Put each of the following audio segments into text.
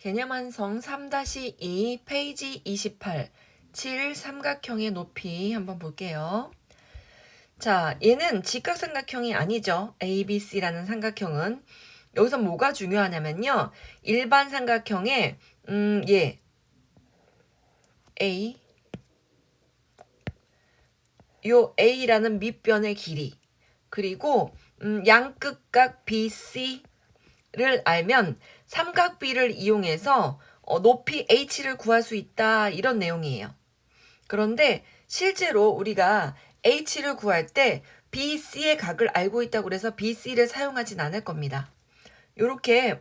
개념 완성 3-2 페이지 28 7 삼각형의 높이 한번 볼게요. 자, 얘는 직각삼각형이 아니죠. ABC라는 삼각형은 여기서 뭐가 중요하냐면요. 일반 삼각형에 음, 예. A 요 A라는 밑변의 길이 그리고 음, 양끝각 BC 를 알면 삼각비를 이용해서 어, 높이 H를 구할 수 있다 이런 내용이에요. 그런데 실제로 우리가 H를 구할 때 BC의 각을 알고 있다고 그래서 BC를 사용하진 않을 겁니다. 이렇게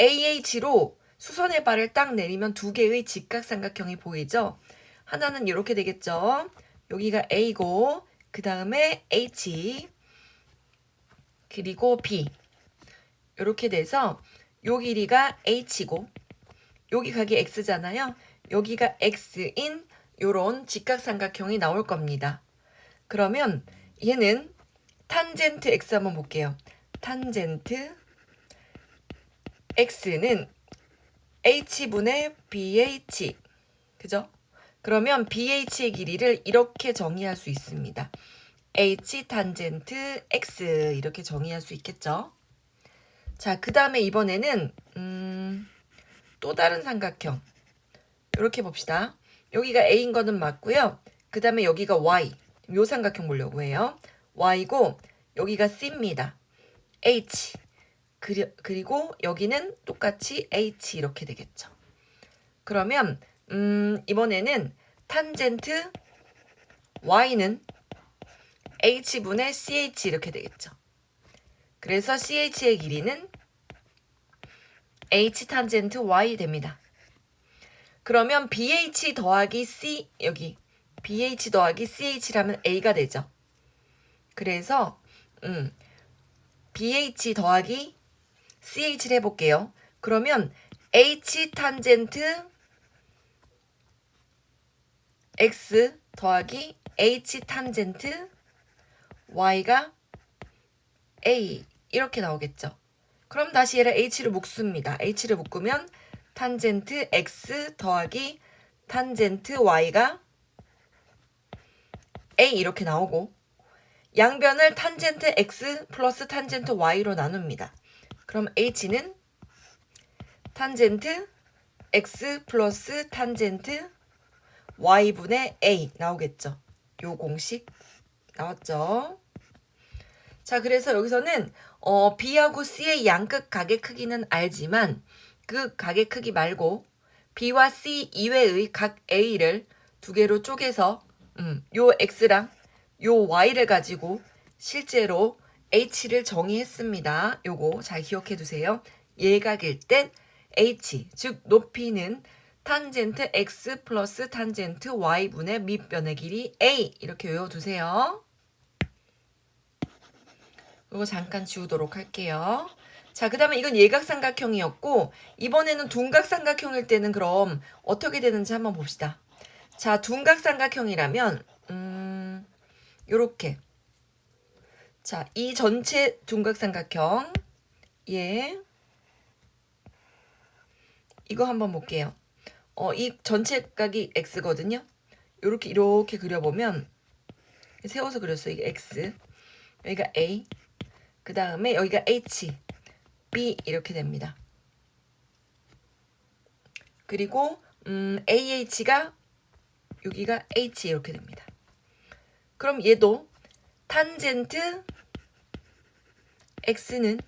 AH로 수선의 발을 딱 내리면 두 개의 직각삼각형이 보이죠? 하나는 이렇게 되겠죠? 여기가 A고 그 다음에 H 그리고 B 이렇게 돼서 요 길이가 H고 여기 각이 X잖아요. 여기가 X인 요런 직각삼각형이 나올 겁니다. 그러면 얘는 탄젠트 X 한번 볼게요. 탄젠트 X는 H분의 BH 그죠? 그러면 BH의 길이를 이렇게 정의할 수 있습니다. H 탄젠트 X 이렇게 정의할 수 있겠죠? 자, 그 다음에 이번에는 음, 또 다른 삼각형 이렇게 봅시다. 여기가 A인 거는 맞고요. 그 다음에 여기가 Y 요 삼각형 보려고 해요. Y고 여기가 C입니다. H 그리, 그리고 여기는 똑같이 H 이렇게 되겠죠. 그러면 음, 이번에는 탄젠트 y는 h분의 ch 이렇게 되겠죠. 그래서 ch의 길이는 h 탄젠트 y 됩니다. 그러면 bh 더하기 c 여기 bh 더하기 ch라면 a가 되죠. 그래서 음, bh 더하기 ch를 해볼게요. 그러면 h 탄젠트 x 더하기 h 탄젠트 y가 a 이렇게 나오겠죠. 그럼 다시 얘를 h를 묶습니다. h를 묶으면 탄젠트 x 더하기 탄젠트 y가 a 이렇게 나오고 양변을 탄젠트 x 플러스 탄젠트 y로 나눕니다. 그럼 h는 탄젠트 x 플러스 탄젠트 y분의 a 나오겠죠. 요 공식 나왔죠. 자, 그래서 여기서는 어, b하고 c의 양끝 각의 크기는 알지만 그 각의 크기 말고 b와 c 이외의 각 a를 두 개로 쪼개서 음, 요 x랑 요 y를 가지고 실제로 h를 정의했습니다. 요거 잘 기억해 두세요. 예각일 땐 h 즉 높이는 탄젠트 x 플러스 탄젠트 y분의 밑변의 길이 a 이렇게 외워두세요. 이거 잠깐 지우도록 할게요. 자, 그 다음에 이건 예각삼각형이었고 이번에는 둔각삼각형일 때는 그럼 어떻게 되는지 한번 봅시다. 자, 둔각삼각형이라면 음, 요렇게 자, 이 전체 둔각삼각형 예 이거 한번 볼게요. 어, 이 전체 각이 x거든요. 이렇게 이렇게 그려보면 세워서 그렸어요. 이게 x, 여기가 a, 그 다음에 여기가 h, b 이렇게 됩니다. 그리고 음, ah가 여기가 h 이렇게 됩니다. 그럼 얘도 탄젠트 x는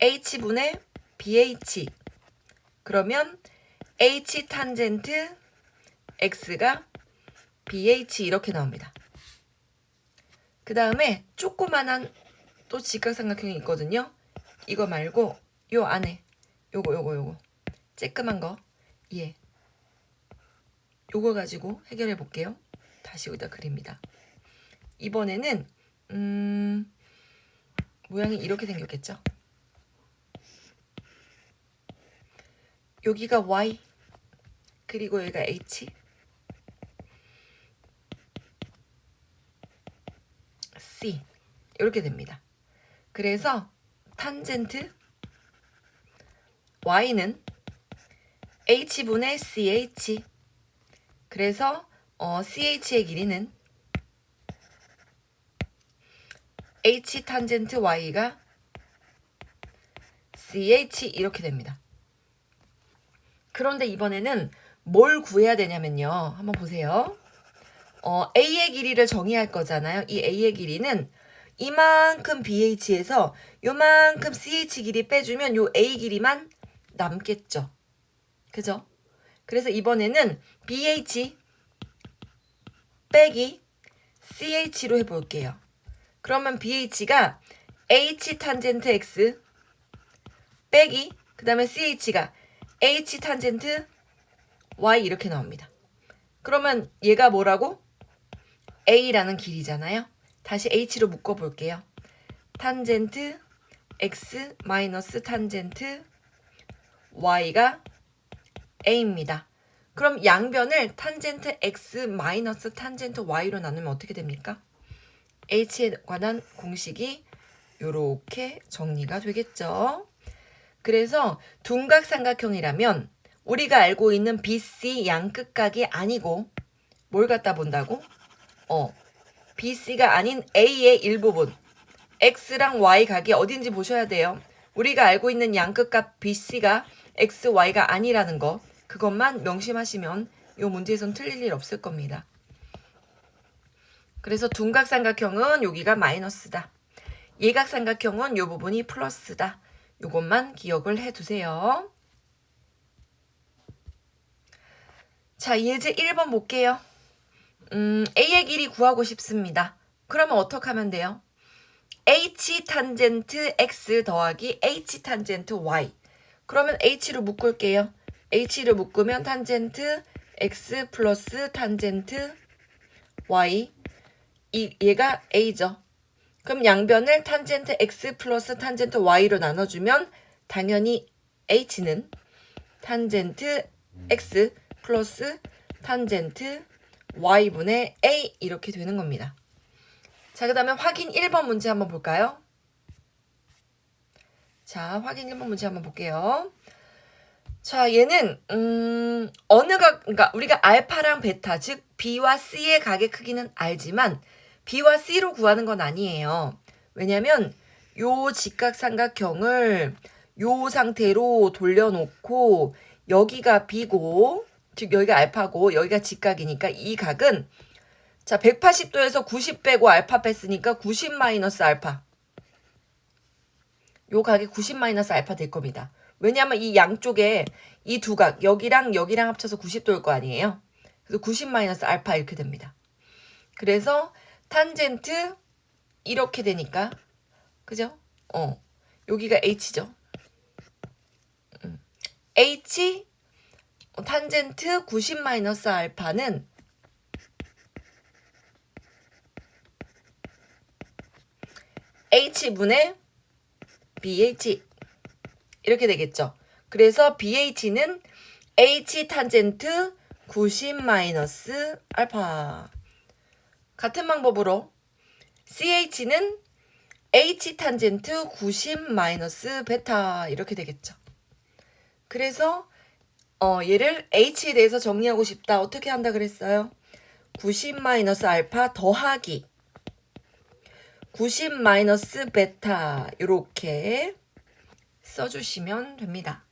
h분의 bh 그러면 h 탄젠트 x가 bh 이렇게 나옵니다. 그 다음에 조그만한 또 직각삼각형이 있거든요. 이거 말고 요 안에 요거 요거 요거 쬐끄만 거 예. 요거 가지고 해결해 볼게요. 다시 여기다 그립니다. 이번에는 음 모양이 이렇게 생겼겠죠? 여기가 y 그리고 여기가 h 이렇게 됩니다. 그래서 탄젠트 y는 h분의 ch. 그래서 어, ch의 길이는 h 탄젠트 y가 ch 이렇게 됩니다. 그런데 이번에는 뭘 구해야 되냐면요. 한번 보세요. 어, a의 길이를 정의할 거잖아요. 이 a의 길이는 이만큼 BH에서 요만큼 CH 길이 빼주면 요 A 길이만 남겠죠. 그죠? 그래서 이번에는 BH 빼기 CH로 해볼게요. 그러면 BH가 H 탄젠트 X 빼기 그 다음에 CH가 H 탄젠트 Y 이렇게 나옵니다. 그러면 얘가 뭐라고? A라는 길이잖아요. 다시 H로 묶어 볼게요. 탄젠트 X 마이너스 탄젠트 Y가 A입니다. 그럼 양변을 탄젠트 X 마이너스 탄젠트 Y로 나누면 어떻게 됩니까? H에 관한 공식이 이렇게 정리가 되겠죠. 그래서 둔각 삼각형이라면 우리가 알고 있는 BC 양끝각이 아니고 뭘 갖다 본다고? 어, BC가 아닌 A의 일부분 X랑 Y 각이 어딘지 보셔야 돼요. 우리가 알고 있는 양끝값 BC가 X, Y가 아니라는 거 그것만 명심하시면 이 문제에선 틀릴 일 없을 겁니다. 그래서 둔각삼각형은 여기가 마이너스다. 예각삼각형은 이 부분이 플러스다. 이것만 기억을 해두세요. 자, 예제 1번 볼게요. 음, A의 길이 구하고 싶습니다. 그러면 어떻게 하면 돼요? H 탄젠트 X 더하기 H 탄젠트 Y. 그러면 H로 묶을게요. H를 묶으면 탄젠트 X 플러스 탄젠트 Y. 이, 얘가 A죠. 그럼 양변을 탄젠트 X 플러스 탄젠트 Y로 나눠주면 당연히 H는 탄젠트 X 플러스 탄젠트 y분의 a 이렇게 되는 겁니다. 자, 그 다음에 확인 1번 문제 한번 볼까요? 자, 확인 1번 문제 한번 볼게요. 자, 얘는 음, 어느 각 그러니까 우리가 알파랑 베타 즉 B와 C의 각의 크기는 알지만 B와 C로 구하는 건 아니에요. 왜냐면 요 직각삼각형을 요 상태로 돌려놓고 여기가 B고 즉 여기가 알파고 여기가 직각이니까 이 각은 자 180도에서 90 빼고 알파 뺐으니까 90 마이너스 알파 요 각이 90 마이너스 알파 될 겁니다. 왜냐하면 이 양쪽에 이 두 각 여기랑 여기랑 합쳐서 90도일 거 아니에요. 그래서 90 마이너스 알파 이렇게 됩니다. 그래서 탄젠트 이렇게 되니까 그죠? 어 여기가 h죠. 음. h 탄젠트 90 마이너스 알파는 h분의 bh 이렇게 되겠죠. 그래서 BH는 H 탄젠트 90 마이너스 알파. 같은 방법으로 CH는 H 탄젠트 90 마이너스 베타 이렇게 되겠죠. 그래서 어, 얘를 H에 대해서 정리하고 싶다. 어떻게 한다 그랬어요? 90 마이너스 알파 더하기 90 마이너스 베타 이렇게 써주시면 됩니다.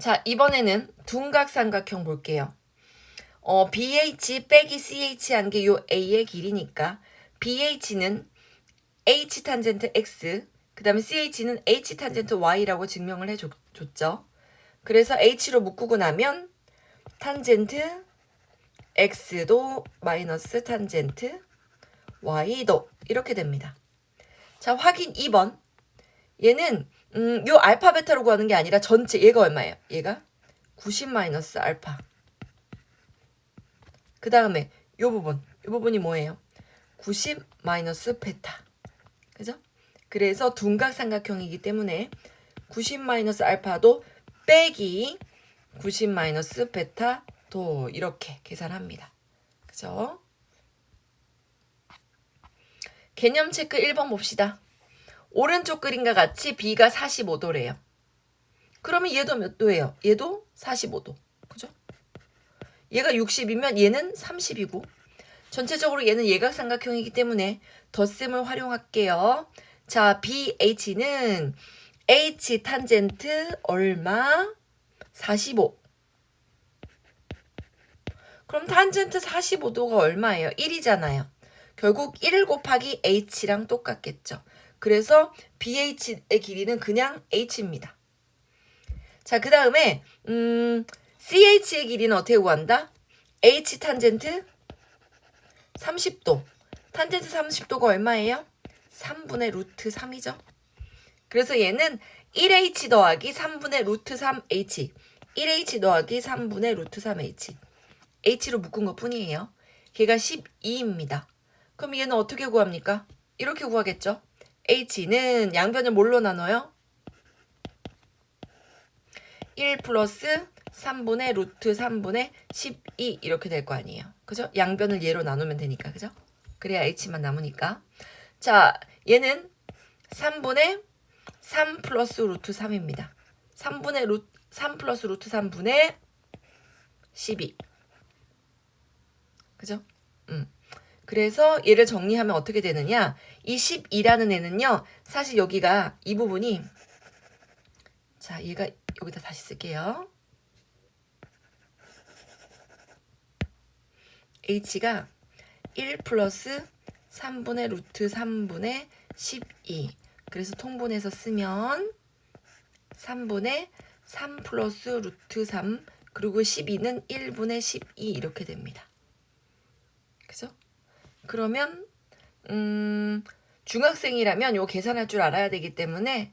자, 이번에는 둔각삼각형 볼게요. 어, BH 빼기 CH 한 게 요 A의 길이니까 BH는 H 탄젠트 X, 그 다음에 CH는 H 탄젠트 Y라고 증명을 해줬죠. 그래서 H로 묶고 나면 탄젠트 X도 마이너스 탄젠트 Y도 이렇게 됩니다. 자, 확인 2번. 얘는 음, 요 알파 베타로 구하는 게 아니라 전체 얘가 얼마예요? 얘가 90 마이너스 알파. 그 다음에 요 부분, 요 부분이 뭐예요? 90 마이너스 베타. 그죠? 그래서 둔각삼각형이기 때문에 90 마이너스 알파도 빼기 90 마이너스 베타 도 이렇게 계산합니다. 그죠? 개념 체크 1번 봅시다. 오른쪽 그림과 같이 B가 45도래요. 그러면 얘도 몇 도예요? 얘도 45도. 그죠? 얘가 60이면 얘는 30이고 전체적으로 얘는 예각삼각형이기 때문에 덧셈을 활용할게요. 자, BH는 H 탄젠트 얼마? 45. 그럼 탄젠트 45도가 얼마예요? 1이잖아요. 결국 1 곱하기 h랑 똑같겠죠. 그래서 BH의 길이는 그냥 h입니다. 자, 그 다음에 음, CH의 길이는 어떻게 구한다? H 탄젠트 30도. 탄젠트 30도가 얼마예요? 3분의 루트 3이죠. 그래서 얘는 1h 더하기 3분의 루트 3h. 1h 더하기 3분의 루트 3h. h로 묶은 것 뿐이에요. 걔가 12입니다. 그럼 얘는 어떻게 구합니까? 이렇게 구하겠죠. h는 양변을 뭘로 나눠요? 1 플러스 3분의 루트 3분의 12 이렇게 될 거 아니에요. 그죠? 양변을 얘로 나누면 되니까. 그죠? 그래야 h만 남으니까. 자, 얘는 3분의 3 플러스 루트 3입니다. 3분의 루트 3 플러스 루트 3분의 12. 그죠? 음. 그래서 얘를 정리하면 어떻게 되느냐? 이 12라는 애는요. 사실 여기가 이 부분이 자, 얘가 여기다 다시 쓸게요. h가 1 플러스 3분의 루트 3분의 12. 그래서 통분해서 쓰면 3분의 3 플러스 루트 3 그리고 12는 1분의 12 이렇게 됩니다. 그죠? 그러면 음, 중학생이라면 요 계산할 줄 알아야 되기 때문에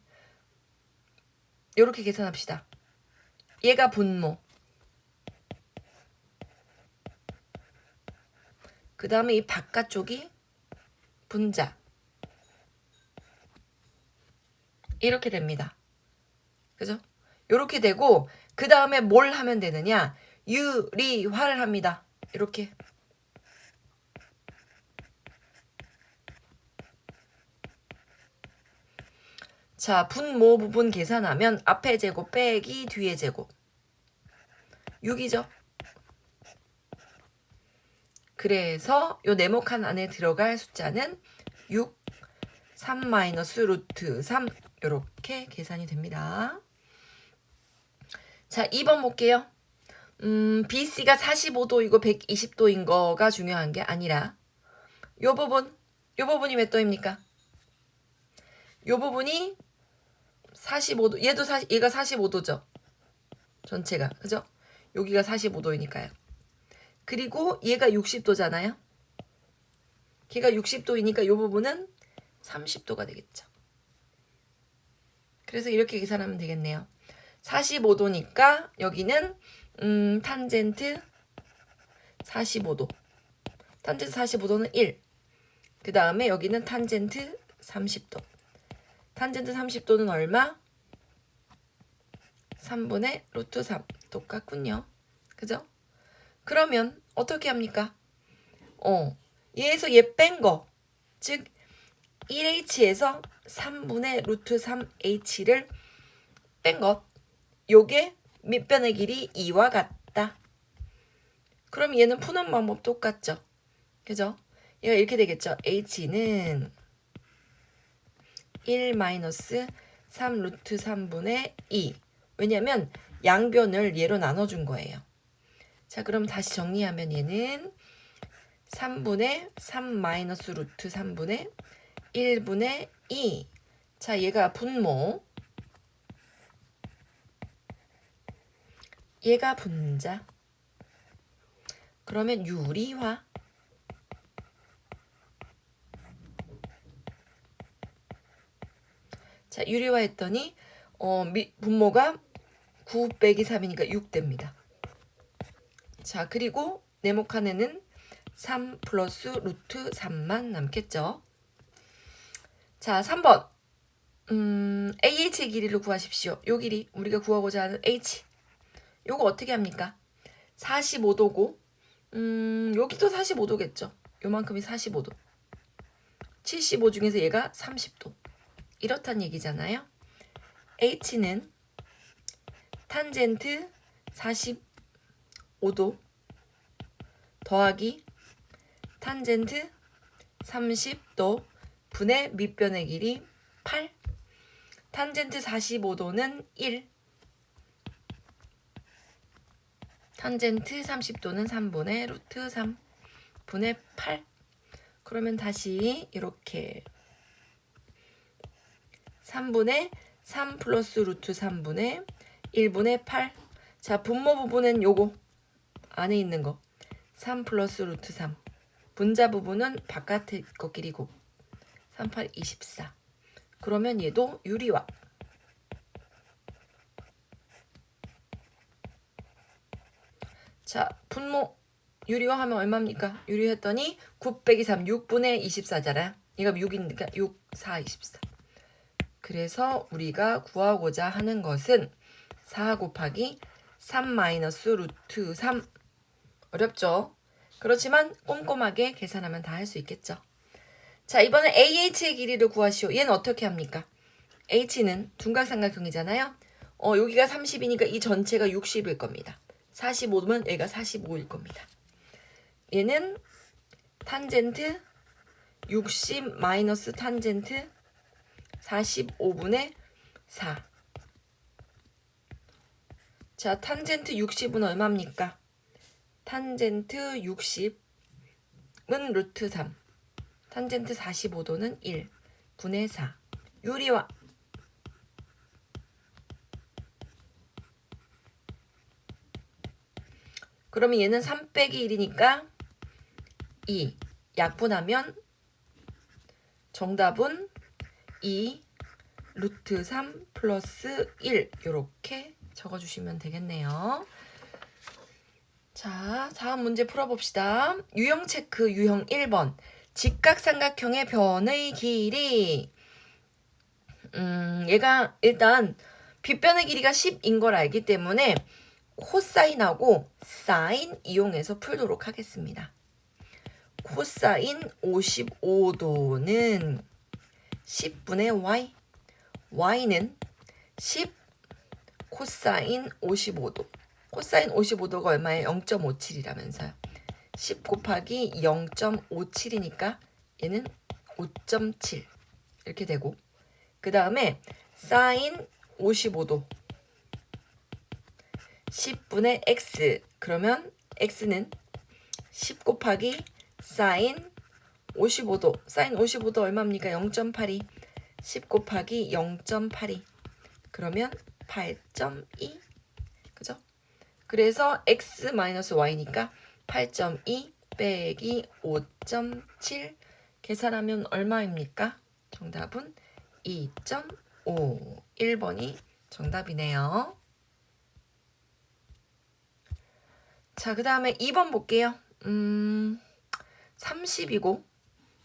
이렇게 계산합시다. 얘가 분모. 그 다음에 이 바깥쪽이 분자. 이렇게 됩니다. 그죠? 이렇게 되고 그 다음에 뭘 하면 되느냐? 유리화를 합니다. 이렇게. 자, 분모 부분 계산하면 앞에 제곱 빼기 뒤에 제곱. 6이죠. 그래서 요 네모칸 안에 들어갈 숫자는 6, 3 마이너스 루트 3 이렇게 계산이 됩니다. 자, 2번 볼게요. 음, BC가 45도이고 120도인 거가 중요한 게 아니라 요 부분, 요 부분이 몇 도입니까? 요 부분이 45도, 얘도 40, 얘가 45도죠. 전체가, 그죠? 여기가 45도이니까요. 그리고 얘가 60도잖아요. 걔가 60도이니까 이 부분은 30도가 되겠죠. 그래서 이렇게 계산하면 되겠네요. 45도니까 여기는 음, 탄젠트 45도. 탄젠트 45도는 1. 그 다음에 여기는 탄젠트 30도. 탄젠트 30도는 얼마? 3분의 루트 3. 똑같군요. 그죠? 그러면 어떻게 합니까? 어, 얘에서 얘 뺀 거. 즉 1h에서 3분의 루트 3h를 뺀 것. 요게 밑변의 길이 2와 같다. 그럼 얘는 푸는 방법 똑같죠. 그죠? 얘가 이렇게 되겠죠. h는 1 마이너스 3 루트 3분의 2. 왜냐면 양변을 얘로 나눠준 거예요. 자, 그럼 다시 정리하면 얘는 3분의 3 마이너스 루트 3분의 1분의 2. 자, 얘가 분모. 얘가 분자. 그러면 유리화. 자, 유리화 했더니 어, 미, 분모가 9 빼기 3이니까 6 됩니다. 자, 그리고 네모칸에는 3 플러스 루트 3만 남겠죠. 자, 3번. 음, AH의 길이를 구하십시오. 요 길이, 우리가 구하고자 하는 H. 요거 어떻게 합니까? 45도고, 음, 여기도 45도겠죠. 요만큼이 45도. 75 중에서 얘가 30도. 이렇단 얘기잖아요. H는 탄젠트 45도 더하기 탄젠트 30도 분의 밑변의 길이 8 탄젠트 45도는 1 탄젠트 30도는 3분의 루트 3 분의 8 그러면 다시 이렇게 3분의 3 플러스 루트 3분의 1분의 8. 자, 분모 부분은 요거 안에 있는 거. 3 플러스 루트 3. 분자 부분은 바깥의 것끼리고 3, 8, 24. 그러면 얘도 유리화. 자, 분모 유리화 하면 얼마입니까? 유리했더니 9 빼기 3, 6분의 24잖아요. 이거 6이니까 6, 4, 24. 그래서 우리가 구하고자 하는 것은 4 곱하기 3 마이너스 루트 3 어렵죠? 그렇지만 꼼꼼하게 계산하면 다 할 수 있겠죠. 자 이번엔 AH의 길이를 구하시오. 얘는 어떻게 합니까? H는 둔각삼각형이잖아요. 어 여기가 30이니까 이 전체가 60일 겁니다. 45면 얘가 45일 겁니다. 얘는 탄젠트 60 마이너스 탄젠트 45분의 4. 자, 탄젠트 60은 얼마입니까? 탄젠트 60은 루트 3. 탄젠트 45도는 1. 분의 4. 유리화. 그러면 얘는 3 빼기 1이니까 2. 약분하면 정답은 2 루트 3 플러스 1 이렇게 적어주시면 되겠네요. 자, 다음 문제 풀어봅시다. 유형 체크 유형 1번 직각삼각형의 변의 길이 음, 얘가 일단 빗변의 길이가 10인 걸 알기 때문에 코사인하고 사인 이용해서 풀도록 하겠습니다. 코사인 55도는 10분의 y y는 10 코사인 55도 코사인 55도가 얼마예요? 0.57이라면서요 10 곱하기 0.57이니까 얘는 5.7 이렇게 되고 그 다음에 사인 55도 10분의 x. 그러면 x는 10 곱하기 사인 55도. 사인 55도 얼마입니까? 0.82 10 곱하기 0.82 그러면 8.2 그죠? 그래서 x 마이너스 y니까 8.2 빼기 5.7 계산하면 얼마입니까? 정답은 2.5 1번이 정답이네요. 자, 그 다음에 2번 볼게요. 음, 30이고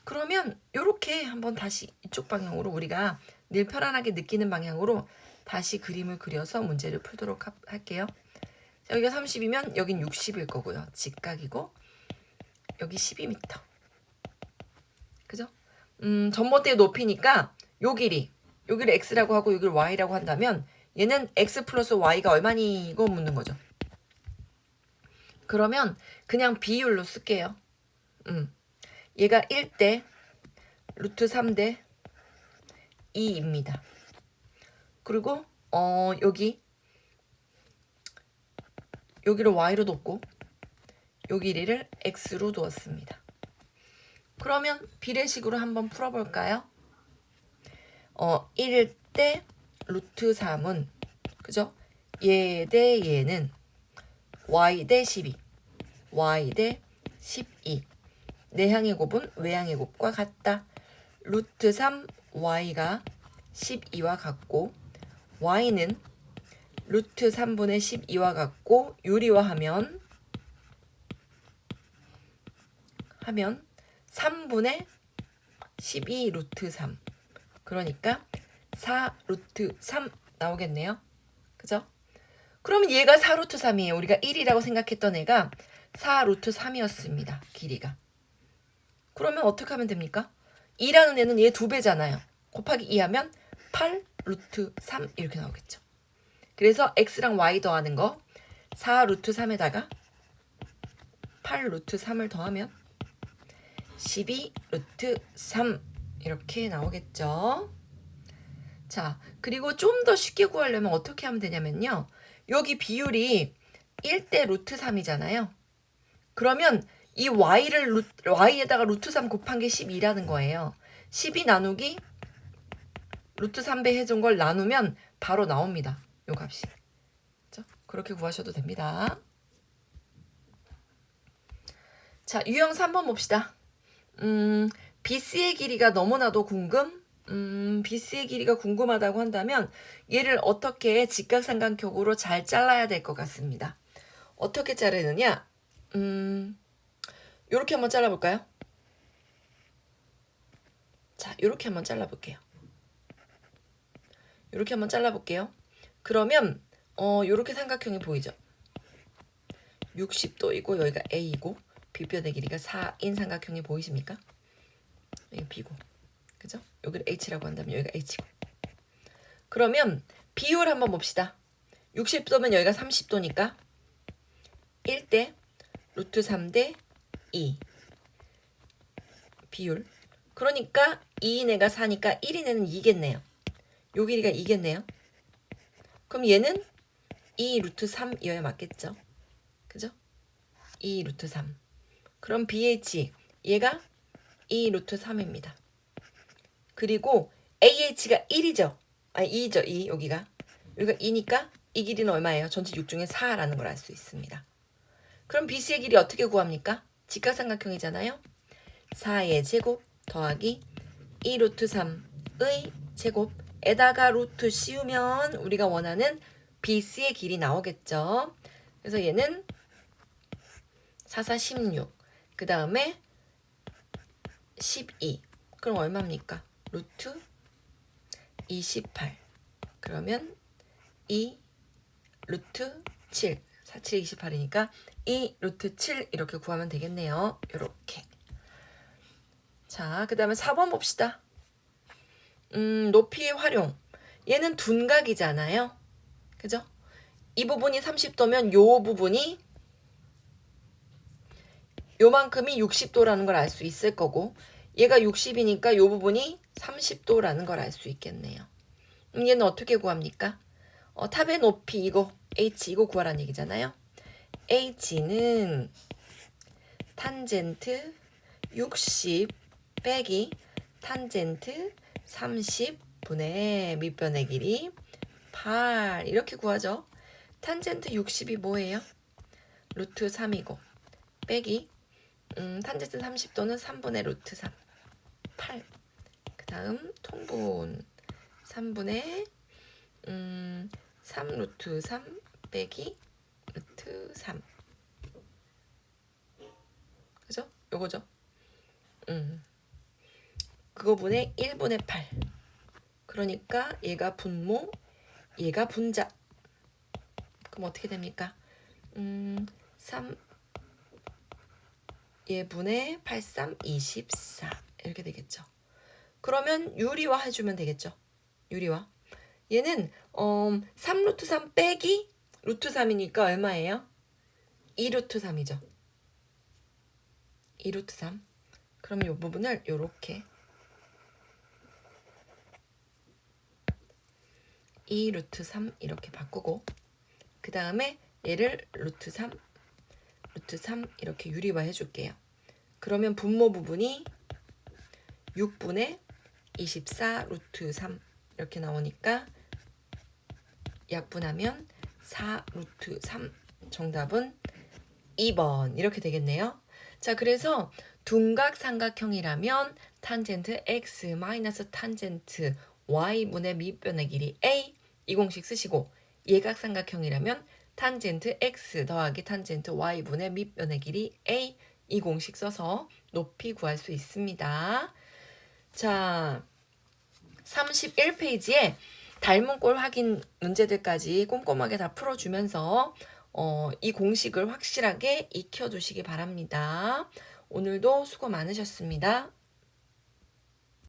그러면 이렇게 한번 다시 이쪽 방향으로 우리가 늘 편안하게 느끼는 방향으로 다시 그림을 그려서 문제를 풀도록 하, 할게요. 자, 여기가 30이면 여긴 60일 거고요. 직각이고 여기 12m. 그죠? 음, 전봇대의 높이니까 요 길이 요 길을 x라고 하고 여기를 y라고 한다면 얘는 x 플러스 y가 얼마니 이거 묻는 거죠. 그러면 그냥 비율로 쓸게요. 음. 얘가 1대 루트 3대 2입니다. 그리고 어 여기 여기를 y로 뒀고 여기 길이를 x로 두었습니다. 그러면 비례식으로 한번 풀어볼까요? 어 1대 루트 3은 그죠? 얘 대 얘는 y 대 12 y 대 12 내향의 곱은 외향의 곱과 같다. 루트 3 y가 12와 같고 y는 루트 3분의 12와 같고 유리화하면 하면 3분의 12 루트 3 그러니까 4 루트 3 나오겠네요. 그죠? 그러면 얘가 4 루트 3이에요. 우리가 1이라고 생각했던 애가 4 루트 3이었습니다. 길이가. 그러면 어떻게 하면 됩니까? 2라는 애는 얘 두 배잖아요. 곱하기 2 하면 8 루트 3 이렇게 나오겠죠. 그래서 x랑 y 더하는 거 4 루트 3에다가 8 루트 3을 더하면 12 루트 3 이렇게 나오겠죠. 자, 그리고 좀 더 쉽게 구하려면 어떻게 하면 되냐면요. 여기 비율이 1대 루트 3이잖아요. 그러면 이 y를 루, y에다가 루트 3 곱한 게 12라는 거예요. 12 나누기 루트 3배 해준 걸 나누면 바로 나옵니다. 요 값이. 그렇죠? 그렇게 구하셔도 됩니다. 자, 유형 3번 봅시다. 음, BC의 길이가 너무나도 궁금? 음, BC의 길이가 궁금하다고 한다면 얘를 어떻게 직각삼각형으로 잘 잘라야 될 것 같습니다. 어떻게 자르느냐? 음, 요렇게 한번 잘라볼까요? 자, 요렇게 한번 잘라볼게요. 요렇게 한번 잘라볼게요. 그러면 어, 요렇게 삼각형이 보이죠? 60도이고 여기가 A이고 빗변의 길이가 4인 삼각형이 보이십니까? 여기 B고 그죠? 여기를 H라고 한다면 여기가 H고 그러면 비율 한번 봅시다. 60도면 여기가 30도니까 1대 루트 3대 2 비율 그러니까 2인 애가 4니까 1인 애는 2겠네요. 요 길이가 2겠네요. 그럼 얘는 2 루트 3이어야 맞겠죠? 그죠? 2 루트 3 그럼 BH 얘가 2 루트 3입니다. 그리고 AH가 1이죠. 아니 2죠. 2 여기가. 여기가 2니까 이 길이는 얼마예요? 전체 6 중에 4라는 걸 알 수 있습니다. 그럼 BC의 길이 어떻게 구합니까? 직각삼각형이잖아요. 4의 제곱 더하기 2 루트 3의 제곱 에다가 루트 씌우면 우리가 원하는 BC의 길이 나오겠죠. 그래서 얘는 4, 4, 16. 그 다음에 12. 그럼 얼마입니까? 루트 28. 그러면 2 루트 7. 4, 7, 28이니까 2 루트 7 이렇게 구하면 되겠네요. 이렇게. 자, 그 다음에 4번 봅시다. 음, 높이의 활용. 얘는 둔각이잖아요. 그죠? 이 부분이 30도면 요 부분이 요만큼이 60도라는 걸 알 수 있을 거고 얘가 60이니까 요 부분이 30도라는 걸 알 수 있겠네요. 음, 얘는 어떻게 구합니까? 어, 탑의 높이 이거 h 이거 구하라는 얘기잖아요. h는 탄젠트 60 빼기 탄젠트 30분의 밑변의 길이 8 이렇게 구하죠. 탄젠트 60이 뭐예요? 루트 3이고 빼기 음, 탄젠트 30도는 3분의 루트 3 8. 그 다음 통분 3분의 음, 3 루트 3 빼기 루트 3 그죠? 요거죠? 음. 그거분의 1분의 8 그러니까 얘가 분모 얘가 분자 그럼 어떻게 됩니까? 음, 3 얘분의 83 24 이렇게 되겠죠. 그러면 유리화 해주면 되겠죠. 유리화. 얘는 어, 3 루트 3 빼기 루트 3이니까 얼마예요? 2 루트 3이죠. 2 루트 3. 그러면 이 부분을 이렇게 2 루트 3 이렇게 바꾸고 그 다음에 얘를 루트 3 루트 3 이렇게 유리화 해줄게요. 그러면 분모 부분이 6분의 24 루트 3 이렇게 나오니까 약분하면 4 루트 3 정답은 2번 이렇게 되겠네요. 자 그래서 둔각 삼각형이라면 탄젠트 x 마이너스 탄젠트 y분의 밑변의 길이 a 이 공식 쓰시고 예각삼각형이라면 탄젠트 x 더하기 탄젠트 y분의 밑변의 길이 a 이 공식 써서 높이 구할 수 있습니다. 자, 31페이지에 닮은 꼴 확인 문제들까지 꼼꼼하게 다 풀어주면서 어, 이 공식을 확실하게 익혀두시기 바랍니다. 오늘도 수고 많으셨습니다.